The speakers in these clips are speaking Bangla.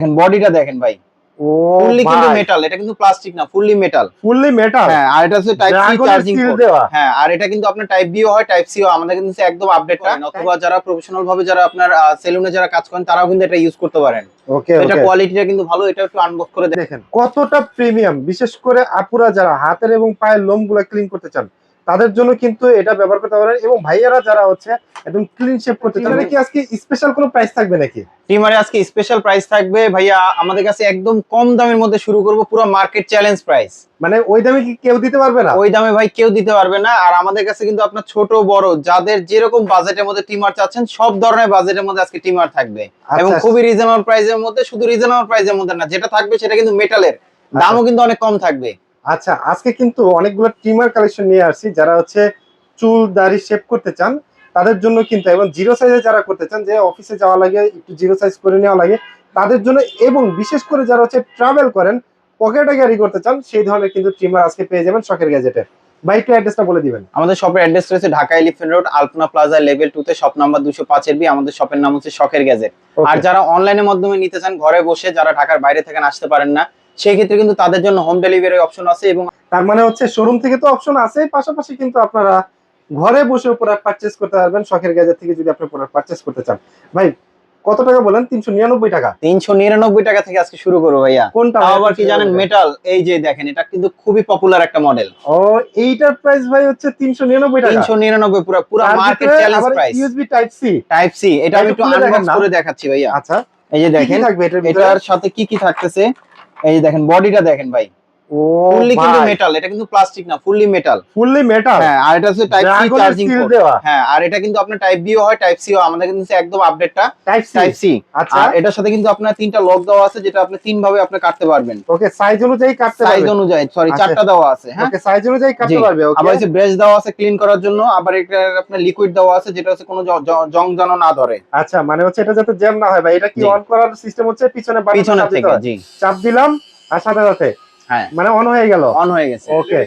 দেখেন বডিটা দেখেন ভাই। ফুললি কিন্তু মেটাল এটা কিন্তু প্লাস্টিক না ফুললি মেটাল ফুললি মেটাল হ্যাঁ আর এটা হচ্ছে টাইপ সি চার্জিং পোর্ট হ্যাঁ আর এটা কিন্তু আপনার টাইপ বিও হয় টাইপ সিও আমাদের কিন্তু একদম আপডেট করেন অথবা যারা প্রফেশনাল ভাবে যারা আপনার সেলুনে যারা কাজ করেন তারাও কিন্তু এটা ইউজ করতে পারেন। ওকে এটা কোয়ালিটিটা কিন্তু ভালো এটা একটু আনবক্স করে দেখেন। কতটা প্রিমিয়াম বিশেষ করে আপুরা যারা হাতের এবং পায়ের লোম লোমগুলো ক্লিন করতে চান তাদের জন্য কিন্তু এটা ব্যবহার করতে পারেন এবং ভাইয়ারা যারা হচ্ছে একদম ক্লিন শেপ করতে চান। কি আজকে স্পেশাল কোনো প্রাইস থাকবে নাকি? টিমারে আজকে স্পেশাল প্রাইস থাকবে। ভাইয়া আমাদের কাছে একদম কম দামের মধ্যে শুরু করব পুরো মার্কেট চ্যালেঞ্জ প্রাইস মানে ওই দামে কি কেউ দিতে পারবে না? ওই দামে ভাই কেউ দিতে পারবে না। আর আমাদের কাছে কিন্তু আপনার ছোট বড় যাদের যেরকম বাজেটের মধ্যে টিমার চাচ্ছেন সব ধরনের বাজেটের মধ্যে আজকে টিমার থাকবে। এবং আচ্ছা, খুবই রিজনেবল প্রাইসের মধ্যে শুধু রিজনেবল প্রাইসের মধ্যে না যেটা থাকবে সেটা কিন্তু মেটালের দামও কিন্তু অনেক কম থাকবে। আচ্ছা আজকে কিন্তু অনেকগুলো ট্রিমার কালেকশন নিয়ে আসছি যারা হচ্ছে চুল দাড়ি শেপ করতে চান তাদের জন্য কিন্তু এবং জিরো সাইজে যারা করতে চান যে অফিসে যাওয়া লাগে একটু জিরো সাইজ করে নেওয়া লাগে তাদের জন্য এবং বিশেষ করে যারা হচ্ছে ট্রাভেল করেন পকেটে ক্যারি করতে চান সেই ধরনের কিন্তু ট্রিমার আজকে পেয়ে যাবেন শখের গ্যাজেটে ভাই একটু অ্যাড্রেসটা বলে দিবেন। আমাদের শপের অ্যাড্রেস রয়েছে Dhaka elephant road Alpana plaza level two তে শপ নাম্বার দুশো পাঁচের বি আমাদের শপের নাম হচ্ছে শখের গ্যাজেট আর যারা অনলাইনের মাধ্যমে নিতে চান ঘরে বসে যারা ঢাকার বাইরে থেকে আসতে পারেন না সেই ক্ষেত্রে কিন্তু তাদের জন্য হোম ডেলিভারি অপশন আছে এবং তার মানে হচ্ছে শোরুম থেকে তো অপশন আছে পাশাপাশি কিন্তু আপনারা ঘরে বসে প্রোডাক্ট পারচেস করতে পারবেন শখের গ্যাজেট থেকে যদি আপনি প্রোডাক্ট পারচেস করতে চান। ভাই কত টাকা বলেন? তিনশো নিরানব্বই টাকা। তিনশো নিরানব্বই টাকা থেকে আজকে শুরু করব ভাইয়া। কোনটা আবার কি জানেন মেটাল এই যে দেখেন এটা কিন্তু খুবই পপুলার একটা মডেল ও এইটার প্রাইস ভাই হচ্ছে তিনশো নিরানব্বই টাকা। তিনশো নিরানব্বই পুরো পুরো market challenge price USB type C type C এটা আমি একটু আনবক্স করে দেখাচ্ছি ভাইয়া। আচ্ছা। এই যে দেখেন এটার সাথে কি কি থাকতেছে? এই দেখেন বডিটা দেখেন ভাই। ফুললি কিন্তু মেটাল এটা কিন্তু প্লাস্টিক না ফুললি মেটাল ফুললি মেটাল হ্যাঁ আর এটা হচ্ছে টাইপ সি চার্জিং পোর্ট হ্যাঁ আর এটা কিন্তু আপনার টাইপ বিও হয় টাইপ সিও আমাদের কিন্তু একদম আপডেটটা টাইপ সি টাইপ সি আচ্ছা। আর এটার সাথে কিন্তু আপনার তিনটা লক দেওয়া আছে যেটা আপনি তিন ভাবে আপনি কাটতে পারবেন। ওকে সাইজ অনুযায়ী কাটতে সাইজ অনুযায়ী সরি আচ্ছা। চারটা দেওয়া আছে হ্যাঁ? ওকে সাইজ অনুযায়ী কাটতে। পারবে আবার ওকে হচ্ছে ব্রাশ দেওয়া আছে ক্লিন করার জন্য আবার এটা আপনার লিকুইড দেওয়া আছে যেটা হচ্ছে কোনো জ- যেন না ধরে। আচ্ছা মানে হচ্ছে এটা যাতে জ্যাম না হয় ভাই এটা কি। অন করার সিস্টেম হচ্ছে? পিছনে বাটন চাপ দিলাম আর সাথে সাথে। হ্যাঁ। মানে অন হয়ে গেল? অন হয়ে গেছে। ওকে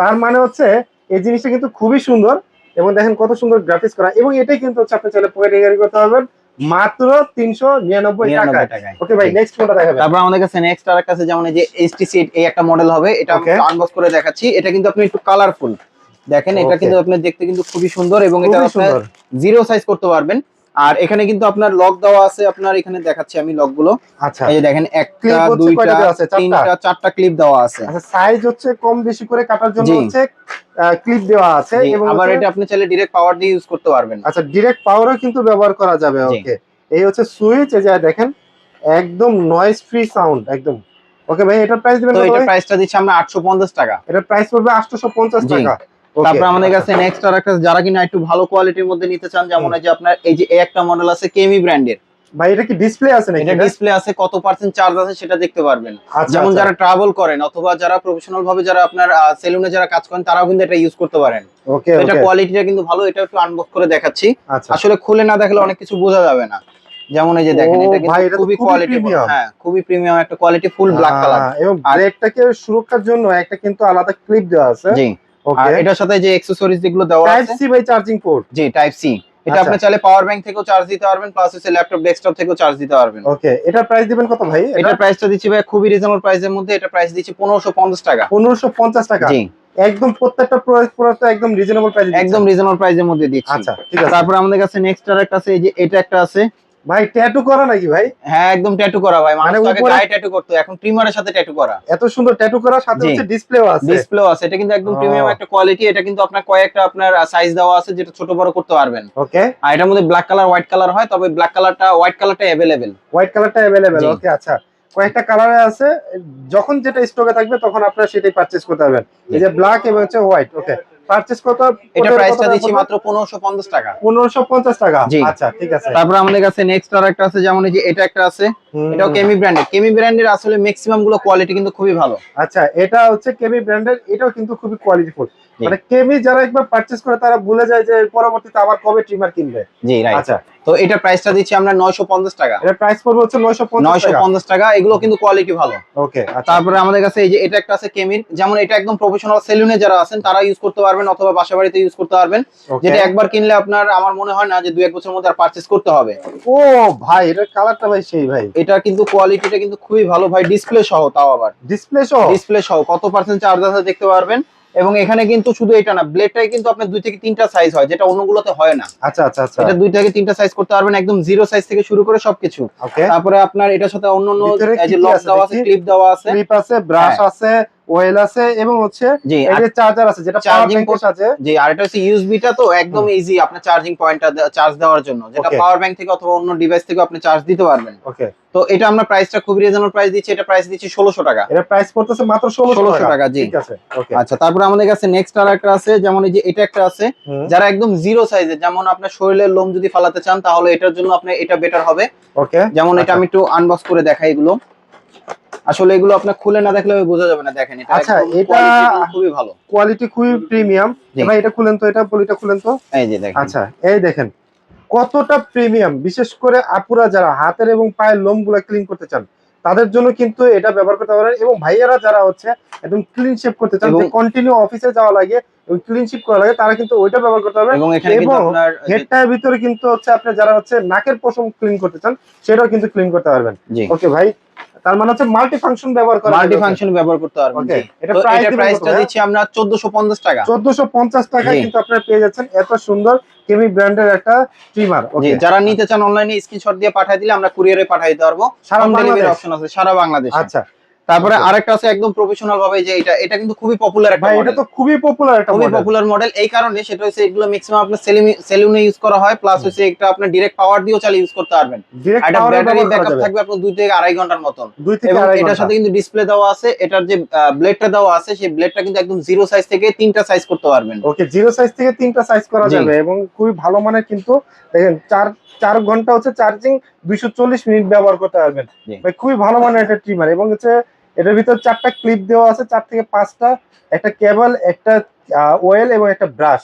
তার মানে হচ্ছে এই জিনিসটা কিন্তু খুবই সুন্দর এবং দেখেন কত সুন্দর গ্রাফিক্স করা। এবং এটাই কিন্তু হচ্ছে আপনি চাইলে পকেটে ক্যারি করতে পারবেন মাত্র তিনশো নিরানব্বই টাকায়। ওকে ভাই নেক্সট কোনটা দেখাবেন? তারপর আমাদের কাছে নেক্সট আর কাছে যেমন এই যে এইচটিসি এই একটা মডেল হবে এটা আমি আনবক্স করে দেখাচ্ছি। এটা কিন্তু আপনি একটু কালারফুল দেখেন এটা কিন্তু আপনি দেখতে কিন্তু খুবই সুন্দর এবং এটা সুন্দর। জিরো সাইজ করতে পারবেন। আর এখানে কিন্তু আপনার লক দেওয়া আছে আপনার এখানে দেখাচ্ছি আমি লকগুলো। আচ্ছা। এই যে দেখেন একটা দুইটা? তিনটা চারটা ক্লিপ দেওয়া আছে। আচ্ছা সাইজ হচ্ছে কম বেশি করে কাটার জন্য হচ্ছে ক্লিপ দেওয়া আছে এবং আবার এটা আপনি চাইলে ডিরেক্ট পাওয়ার দিয়ে ইউজ করতে পারবেন। আচ্ছা পাওয়ারও কিন্তু ব্যবহার করা যাবে ওকে এই হচ্ছে সুইচ এই যে দেখেন একদম নয়েজ ফ্রি সাউন্ড একদম। ওকে ভাই এটার প্রাইস দিবেন তো এটা? প্রাইসটা দিচ্ছি আমরা আটশো পঞ্চাশ টাকা। এটার প্রাইস পড়বে 850 জি। টাকা। তারপর আমাদের আচ্ছা। কাছে নেক্সট আর একটা যারা কিনা একটু ভালো কোয়ালিটির মধ্যে নিতে চান যেমন এই যে আপনার এই যে একটা মডেল আছে কেমি ব্র্যান্ডের ভাই এটা কি ডিসপ্লে আছে নাকি এটা ডিসপ্লে আছে কত পার্সেন্ট চার্জ আছে সেটা দেখতে পারবেন। আচ্ছা যেমন আচ্ছা। যারা ট্রাভেল করেন অথবা যারা প্রফেশনাল ভাবে যারা আপনার সেলুনে যারা কাজ করেন তারাও কিন্তু এটা ইউজ করতে পারেন। ওকে এটা কোয়ালিটিটা কিন্তু ভালো এটা একটু আনবক্স করে দেখাচ্ছি। আসলে খুলে না দেখলে অনেক কিছু বোঝা যাবে না। যেমন এই যে দেখেন এটা ভাই, কিন্তু এটা খুবই কোয়ালিটি হ্যাঁ খুবই প্রিমিয়াম একটা কোয়ালিটি ফুল ব্ল্যাক কালার এবং আর- ব্লেডটাকে সুরক্ষার জন্য একটা কিন্তু আলাদা ক্লিপ দেওয়া আছে। জি। আর এটার সাথে যে অ্যাকসেসরিজ যেগুলো দেওয়া type C by charging port G type C এটা আচ্ছা। আপনি চাইলে পাওয়ার ব্যাংক থেকেও চার্জ দিতে পারবেন প্লাস হচ্ছে ল্যাপটপ ডেস্কটপ থেকেও চার্জ দিতে পারবেন। ওকে এটার প্রাইস দিবেন কত ভাই? এটা? এটার প্রাইসটা দিচ্ছি ভাই খুবই রিজনেবল প্রাইসের মধ্যে এটা প্রাইস দিচ্ছি পনেরোশো পঞ্চাশ টাকা। 1550 টাকা? জি। একদম প্রত্যেকটা প্রোডাক্ট একদম রিজনেবল প্রাইস একদম রিজনেবল প্রাইসের মধ্যে দিচ্ছি। আচ্ছা ঠিক আছে। তারপর আমাদের কাছে নেক্সট আর একটা আছে এই যে এটা একটা আছে ভাই ট্যাটু করা নাকি ভাই হ্যাঁ একদম ট্যাটু করা ভাই মানে মানুষ তো আগে উপরে- গায়ে ট্যাটু করতো এখন ট্রিমারের সাথে ট্যাটু করা এত সুন্দর ট্যাটু করা সাথে জি। হচ্ছে ডিসপ্লেও আছে ডিসপ্লেও আছে এটা কিন্তু একদম ও। প্রিমিয়াম একটা কোয়ালিটি এটা কিন্তু আপনার কয়েকটা আপনার সাইজ দেওয়া আছে যেটা ছোট বড় করতে পারবেন ওকে আর এটার মধ্যে ব্ল্যাক কালার হোয়াইট কালার হয় তবে ব্ল্যাক কালারটা হোয়াইট কালারটা অ্যাভেলেবেল হোয়াইট কালারটা अवेलेबल জি। ওকে আচ্ছা কয়েকটা কালারে আছে যখন যেটা স্টকে থাকবে তখন আপনারা সেটাই পারচেজ করতে পারবেন এই যে ব্ল্যাক এবং হচ্ছে হোয়াইট ওকে পারচেজ কত? এটা প্রাইসটা দিচ্ছি মাত্র পনেরোশো পঞ্চাশ টাকা। পনেরোশো পঞ্চাশ টাকা। জি। আচ্ছা ঠিক আছে। তারপর আমাদের কাছে নেক্সট আর একটা আছে যেমন এই যে এটা একটা আছে। এটাও কেমি ব্র্যান্ডের কেমি ব্র্যান্ডের আসলে ম্যাক্সিমামগুলো কোয়ালিটি কিন্তু খুবই ভালো। আচ্ছা এটা হচ্ছে কেমি ব্র্যান্ডের এটাও কিন্তু খুবই কোয়ালিটিফুল জি। মানে কেমি যারা একবার পারচেজ করে তারা ভুলে যায় যে পরবর্তীতে আবার কবে ট্রিমার কিনবে। জি রাইট আচ্ছা। তো এটা প্রাইসটা দিচ্ছি আমরা নয়শো পঞ্চাশ টাকা। এর প্রাইস পড়বে হচ্ছে নয়শো পঞ্চাশ নয়শো টাকা পঞ্চাশ টাকা এগুলো কিন্তু কোয়ালিটি ভালো। ওকে আচ্ছা। তারপরে আমাদের কাছে এই যে এটা একটা আছে কেমির যেমন এটা একদম প্রফেশনাল সেলুনে যারা আছেন তারা ইউজ করতে পারবেন অথবা বাসা বাড়িতে ইউজ করতে পারবেন। যেটা একবার কিনলে আপনার আমার মনে হয় না যে দু এক বছরের মধ্যে আর পারচেস করতে হবে। ও ভাই এটার কালারটা ভাই সেই ভাই। এটা কিন্তু কোয়ালিটিটা কিন্তু খুবই ভালো। ভাই ডিসপ্লে সহ তাও আবার। ডিসপ্লে সহ? ডিসপ্লে সহ। কত পার্সেন্ট চার্জ আছে দেখতে পারবেন? এবং এখানে কিন্তু শুধু এটা না ব্লেডটাই কিন্তু আপনার দুই থেকে তিনটা সাইজ হয় যেটা অন্যগুলোতে হয় না। আচ্ছা আচ্ছা আচ্ছা। এটা দুই থেকে তিনটা সাইজ করতে পারবেন একদম জিরো সাইজ থেকে শুরু করে সবকিছু। ওকে তারপরে আপনার এটার সাথে অন্য অন্য এই যে লক দেওয়া আছে? ক্লিপ দেওয়া আছে। ক্লিপ আছে ব্রাশ হ্যাঁ। আছে ওয়েল আছে এবং হচ্ছে চার্জার আছে যেটা সাথে। জি আর এটা হচ্ছে ইউএসবিটা তো একদম ইজি আপনার চার্জিং পয়েন্টটা চার্জ দেওয়ার জন্য যেটা পাওয়ার ব্যাংক থেকে অথবা অন্য ডিভাইস থেকে আপনি চার্জ দিতে পারবেন। ওকে তো এটা আমরা প্রাইসটা খুবই রিজনেবল প্রাইস দিচ্ছি এটা প্রাইস দিচ্ছি ষোলোশো টাকা। এটা প্রাইস পড়তেছে মাত্র 1600 1600 টাকা টাকা, জি। ঠিক আছে ওকে আচ্ছা তারপরে আমাদের কাছে নেক্সট আর একটা আছে যেমন এই যে এটা একটা আছে যারা একদম জিরো সাইজের যেমন আপনার শরীরের লোম যদি ফালাতে চান তাহলে এটার জন্য আপনি এটা বেটার হবে। ওকে যেমন এটা আচ্ছা। আমি একটু আনবক্স করে দেখাই এগুলো। আসলে এগুলো আপনার খুলে না দেখলে বোঝা যাবে না দেখেন এটা আচ্ছা, এটা- খুবই ভালো। কোয়ালিটি খুবই প্রিমিয়াম ভাই এটা খুলেন তো এটা পলিটা খুলেন তো? এই যে দেখেন। আচ্ছা এই দেখেন কতটা প্রিমিয়াম বিশেষ করে আপুরা যারা হাতের এবং পায়ের লোমগুলো ক্লিন করতে চান তাদের জন্য কিন্তু এটা ব্যবহার করতে পারেন এবং ভাইয়ারা যারা হচ্ছে একদম ক্লিন শেপ করতে চান যে কন্টিনিউ অফিসে যাওয়া লাগে এবং ক্লিন শেপ করা লাগে তারা কিন্তু ওইটা ব্যবহার করতে পারবেন এবং এখানে কিন্তু আপনার হেডটার ভিতরে কিন্তু হচ্ছে আপনি যারা হচ্ছে নাকের পশম ক্লিন করতে চান সেটাও কিন্তু ক্লিন করতে পারবেন। ওকে ভাই তার মানে হচ্ছে মাল্টি ফাংশন ব্যবহার করা মাল্টি ফাংশন ব্যবহার করতে পারবেন এটা প্রাইসটা দিচ্ছি আমরা 1450 টাকা। চোদ্দশো পঞ্চাশ টাকায় কিন্তু আপনারা পেয়ে যাচ্ছেন এত সুন্দর কেমি ব্র্যান্ডের একটা ট্রিমার ওকে যারা নিতে চান অনলাইনে স্ক্রিনশট দিয়ে পাঠিয়ে দিলে আমরা কুরিয়ারে পাঠিয়ে দিতে পারব। সারা ডেলিভারি? অপশন আছে সারা বাংলাদেশ। আচ্ছা। তারপরে আরেকটা আছে একদম প্রফেশনাল ভাবে যে এটা এটা কিন্তু খুবই পপুলার একটা এটা তো খুবই পপুলার একটা খুবই পপুলার মডেল এই কারণে সেটা হচ্ছে এগুলো ম্যাক্সিমাম আপনার সেলুনে ইউজ করা হয় প্লাস হচ্ছে একটা আপনার ডিরেক্ট পাওয়ার দিয়েও চালিয়ে ইউজ করতে পারবেন। এটা ব্যাটারি ব্যাকআপ থাকবে আপনার দুই থেকে আড়াই ঘণ্টার মতন। এবং এটার সাথে কিন্তু ডিসপ্লে দেওয়া আছে এটার যে ব্লেডটা দেওয়া আছে সেই ব্লেডটা কিন্তু একদম জিরো সাইজ থেকে তিনটা সাইজ করতে পারবেন। ওকে জিরো সাইজ থেকে তিনটা সাইজ করা। যাবে এবং খুবই ভালো মানের কিন্তু দেখেন চার চার ঘণ্টা হচ্ছে চার্জিং দুইশো চল্লিশ মিনিট ব্যবহার করতে পারবেন। খুবই ভালো মানের একটা ট্রিমার এবং হচ্ছে এটার ভিতর চারটা ক্লিপ দেওয়া আছে চার থেকে পাঁচটা। একটা কেবল একটা ওয়েল এবং একটা ব্রাশ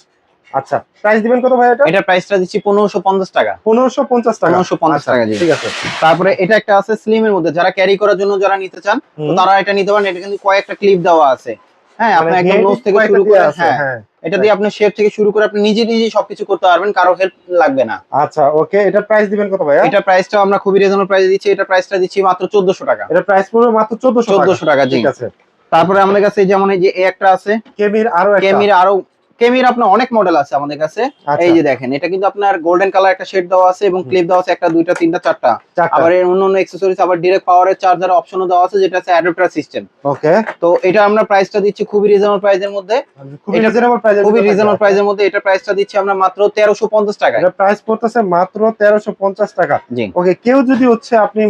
আচ্ছা প্রাইস দিবেন কত ভাই এটা? এটা প্রাইসটা দিচ্ছি পনেরোশো পঞ্চাশ টাকা। পনেরোশো পঞ্চাশ টাকা। 1550 পঞ্চাশ টাকা। ঠিক আছে। তারপরে এটা একটা আছে স্লিম এর মধ্যে। যারা ক্যারি করার জন্য যারা নিতে চান তো তারা এটা নিতে পারেন। এটা কিন্তু কয়েকটা ক্লিপ দেওয়া আছে। হ্যাঁ আপনি আপনার একদম নোজ থেকে শুরু করে হ্যাঁ। হ্যাঁ। এটা দিয়ে আপনি শেপ থেকে শুরু করে আপনি নিজে নিজে সবকিছু করতে পারবেন কারও হেল্প লাগবে না। আচ্ছা ওকে এটা প্রাইস দিবেন কত ভাইয়া? এটা প্রাইসটা আমরা খুবই রিজনেবল প্রাইস দিচ্ছি এটা প্রাইসটা দিচ্ছি মাত্র 1400 টাকা। এটা প্রাইস পড়বে মাত্র 1400 টাকা। 1400 টাকা ঠিক আছে। তারপরে আমাদের কাছে যেমন এই যে একটা আছে কেমির আরও একটা। কেমির আরও কেমির আপনার অনেক মডেল আছে আমাদের কাছে। আচ্ছা, এই যে দেখেন এটা কিন্তু আপনার গোল্ডেন কালার একটা শেড দেওয়া আছে এবং। ক্লিপ দেওয়া আছে একটা দুইটা তিনটা চারটা। আবার এর অন্য অন্য অ্যাকসেসরিজ আবার ডিরেক্ট পাওয়ারের চার্জার অপশনও দেওয়া আছে যেটা আছে অ্যাডাপ্টার সিস্টেম ওকে তো এটা আমরা প্রাইসটা দিচ্ছি খুবই রিজনেবল প্রাইসের মধ্যে। খুবই এটা রিজনেবল প্রাইসে খুবই রিজনেবল প্রাইসের মধ্যে এটা প্রাইসটা দিচ্ছি আমরা মাত্র 1350 টাকায়। এটা প্রাইস পড়তেছে মাত্র 1350 টাকা। ওকে কেউ যদি হচ্ছে আপনি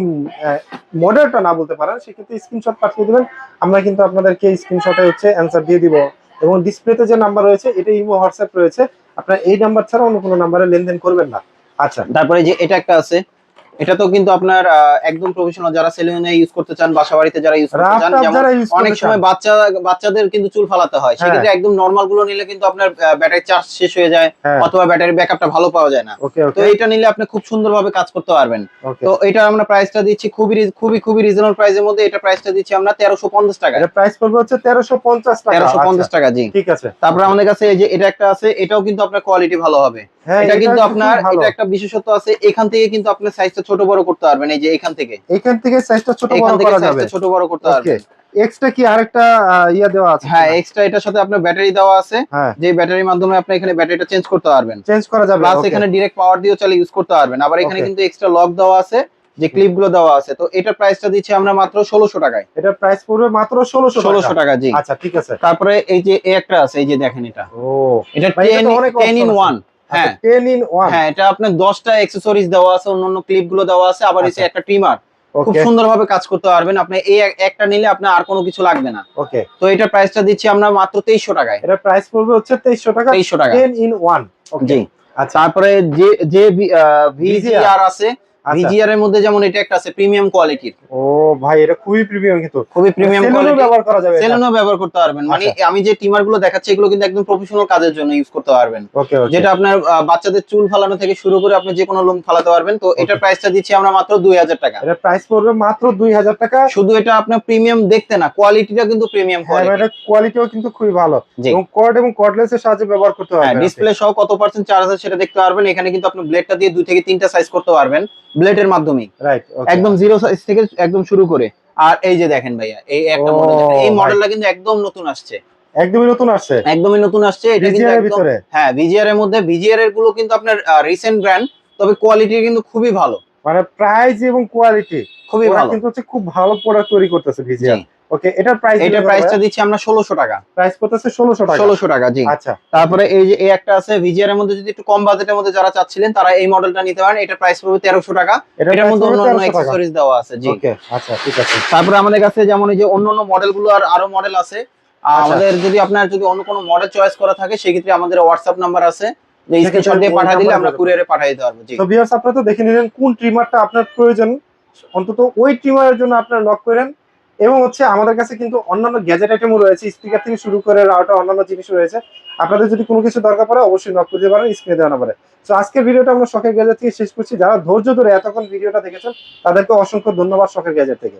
মডেলটা না বলতে পারেন সেক্ষেত্রে স্ক্রিনশট পাঠিয়ে দিবেন। আমরা কিন্তু আপনাদেরকে স্ক্রিনশটে হচ্ছে অ্যান্সার দিয়ে দিব। এবং ডিসপ্লেতে যে নাম্বার রয়েছে, এটা ইমো হোয়াটসঅ্যাপ রয়েছে। আপনার এই নাম্বার ছাড়া অন্য কোনো নাম্বারে লেনদেন করবেন না। আচ্ছা। তারপরে যে এটা একটা আছে এটা তো কিন্তু আপনার একদম প্রফেশনাল যারা সেলুনে ইউজ করতে চান বাসা বাড়িতে যারা ইউজ করতে চান যেমন অনেক সময় বাচ্চা বাচ্চাদের কিন্তু চুল ফালাতে হয়। হ্যাঁ। সেক্ষেত্রে একদম নরমালগুলো নিলে কিন্তু আপনার ব্যাটারি চার্জ শেষ হয়ে যায় হ্যাঁ। অথবা ব্যাটারি ব্যাকআপটা ভালো পাওয়া যায় না। তো এটা নিলে আপনি খুব সুন্দরভাবে কাজ করতে পারবেন। তো এটা আমরা প্রাইসটা দিচ্ছি খুবই খুবই খুবই রিজনেবল প্রাইসের মধ্যে এটা প্রাইসটা দিচ্ছি আমরা তেরোশো পঞ্চাশ টাকা এটা প্রাইস পড়বে হচ্ছে 1350 টাকা। তেরোশো পঞ্চাশ আচ্ছা, টাকা জি। ঠিক আছে। তারপরে আমাদের কাছে এই যে এটা একটা আছে এটাও কিন্তু আপনার কোয়ালিটি ভালো হবে। হ্যাঁ এটা কিন্তু আপনার এটা একটা বিশেষত্ব আছে এখান থেকে কিন্তু আপনার সাইজটা ছোট বড় করতে পারবেন এই যে এখান থেকে। এখান থেকে সাইজটা ছোট বড় করা যাবে। ছোট বড় করতে পারবেন। এক্সট্রা কি আরেকটা ইয়া দেওয়া আছে হ্যাঁ এক্সট্রা এটার সাথে আপনার ব্যাটারি দেওয়া আছে। হ্যাঁ। যে ব্যাটারির মাধ্যমে আপনি এখানে ব্যাটারিটা চেঞ্জ করতে পারবেন। চেঞ্জ করা যাবে প্লাস এখানে ডিরেক্ট পাওয়ার দিয়েও চালিয়ে ইউজ করতে পারবেন। আবার এখানে কিন্তু এক্সট্রা লক দেওয়া আছে যে ক্লিপগুলো দেওয়া আছে। তো এটার প্রাইসটা দিচ্ছি আমরা মাত্র ষোলোশো টাকায়। এটা প্রাইস পড়বে মাত্র 1600 ষোলোশো টাকা জি। আচ্ছা ঠিক আছে। তারপরে এই যে একটা আছে এই যে দেখেন এটা। ও। এটা টেন ইন ওয়ান হ্যাঁ। 10 ইন 1 হ্যাঁ এটা আপনার দশটা অ্যাক্সেসরিজ দেওয়া আছে অন্যান্য ক্লিপগুলো দেওয়া আছে আবার এসে আচ্ছা। একটা ট্রিমার খুব ওকে সুন্দরভাবে কাজ করতে পারবেন। আপনি এই একটা নিলে আপনার আর কোনো কিছু লাগবে না। ওকে তো প্রাইসটা দিচ্ছি আমরা মাত্র টাকায়। এটা প্রাইস পড়বে হচ্ছে 2300 টাকা। টাকা। 10 ইন 1 ওকে জি। আচ্ছা। তারপরে যে যে ভিজিআর আছে আচ্ছা। ভিজিআর এর মধ্যে যেমন এটা একটা আছে প্রিমিয়াম কোয়ালিটির ও ভাই এটা খুবই প্রিমিয়াম কিন্তু। খুবই প্রিমিয়াম কোয়ালিটি ব্যবহার করা যাবে সেলুনও ব্যবহার করতে পারবেন। মানে আচ্ছা। আমি যে টিমারগুলো দেখাচ্ছি এগুলো কিন্তু একদম প্রফেশনাল কাজের জন্য ইউজ করতে পারবেন। যেটা আপনার বাচ্চাদের চুল ফালানো থেকে শুরু করে আপনি যে কোনো লোম ফালাতে পারবেন। তো এটার প্রাইসটা দিচ্ছি আমরা মাত্র দুই হাজার টাকা। এটা প্রাইস পড়বে মাত্র 2000 টাকা। শুধু এটা আপনার প্রিমিয়াম দেখতে না কোয়ালিটিটা কিন্তু প্রিমিয়াম কোয়ালিটি এটা কোয়ালিটিও কিন্তু খুবই ভালো। এবং কর্ড এবং কর্ডলেস এর সাহায্যে ব্যবহার করতে হ্যাঁ পারবেন ডিসপ্লে সহ কত পার্সেন্ট চার্জ আছে সেটা দেখতে পারবেন। এখানে কিন্তু আপনি ব্লেডটা দিয়ে দুই থেকে তিনটা সাইজ করতে পারবেন। ব্লেডের মাধ্যমে। রাইট একদম জিরো সাইজ থেকে একদম শুরু করে। আর এই যে দেখেন ভাইয়া এই একটা মডেল এই মডেলটা কিন্তু একদম নতুন আসছে। একদমই নতুন আসছে? একদমই নতুন আসছে এটা কিন্তু একদম ভিতরে? হ্যাঁ ভিজিআর এর মধ্যে ভিজিআর এরগুলো কিন্তু আপনার রিসেন্ট ব্র্যান্ড তবে কোয়ালিটি কিন্তু খুবই ভালো। মানে প্রাইস এবং কোয়ালিটি খুবই ভালো। কিন্তু হচ্ছে খুব ভালো প্রোডাক্ট তৈরি করতেছে ভিজিআর। ওকে এটার প্রাইস এটার প্রাইসটা দিচ্ছি আমরা ষোলোশো টাকা। প্রাইস করতেছে ষোলোশো টাকা। ষোলোশো টাকা জি। আচ্ছা। তারপরে এই যে এই একটা আছে ভিজিআর এর মধ্যে যদি একটু কম বাজেটের মধ্যে যারা চাচ্ছিলেন তারা এই মডেলটা নিতে পারেন। এটার প্রাইস পড়বে তেরোশো টাকা। এটার মধ্যে অন্য অন্য টাকা। অ্যাক্সেসরিজ দেওয়া আছে জি। ওকে আচ্ছা ঠিক আছে। তারপরে আমাদের কাছে যেমন এই যে অন্য অন্য মডেলগুলো আর আরও মডেল আছে আচ্ছা। আমাদের যদি আপনার যদি অন্য কোনো মডেল চয়েস করা থাকে সেক্ষেত্রে আমাদের হোয়াটসঅ্যাপ নাম্বার আছে। যে স্ক্রিনশট দিয়ে পাঠিয়ে দিলে আমরা কুরিয়ারে পাঠিয়ে দিতে পারব জি। তো ভিউয়ার্স আপনারা তো দেখে নিলেন কোন ট্রিমারটা আপনার প্রয়োজন। অন্তত ওই ট্রিমারের জন্য আপনারা নক করেন। এবং হচ্ছে আমাদের কাছে কিন্তু অন্যান্য গ্যাজেট আইটেমও রয়েছে স্পিকার থেকে শুরু করে রাউটার অন্যান্য জিনিস রয়েছে। আপনাদের যদি কোনো কিছু দরকার পড়ে অবশ্যই নক করতে পারেন স্ক্রিনে দেওয়া নাম্বারে তো আজকের ভিডিওটা আমরা শখের গ্যাজেট থেকে শেষ করছি। যারা ধৈর্য ধরে এতক্ষণ ভিডিওটা দেখেছেন, তাদেরকে অসংখ্য ধন্যবাদ শখের গ্যাজেট থেকে।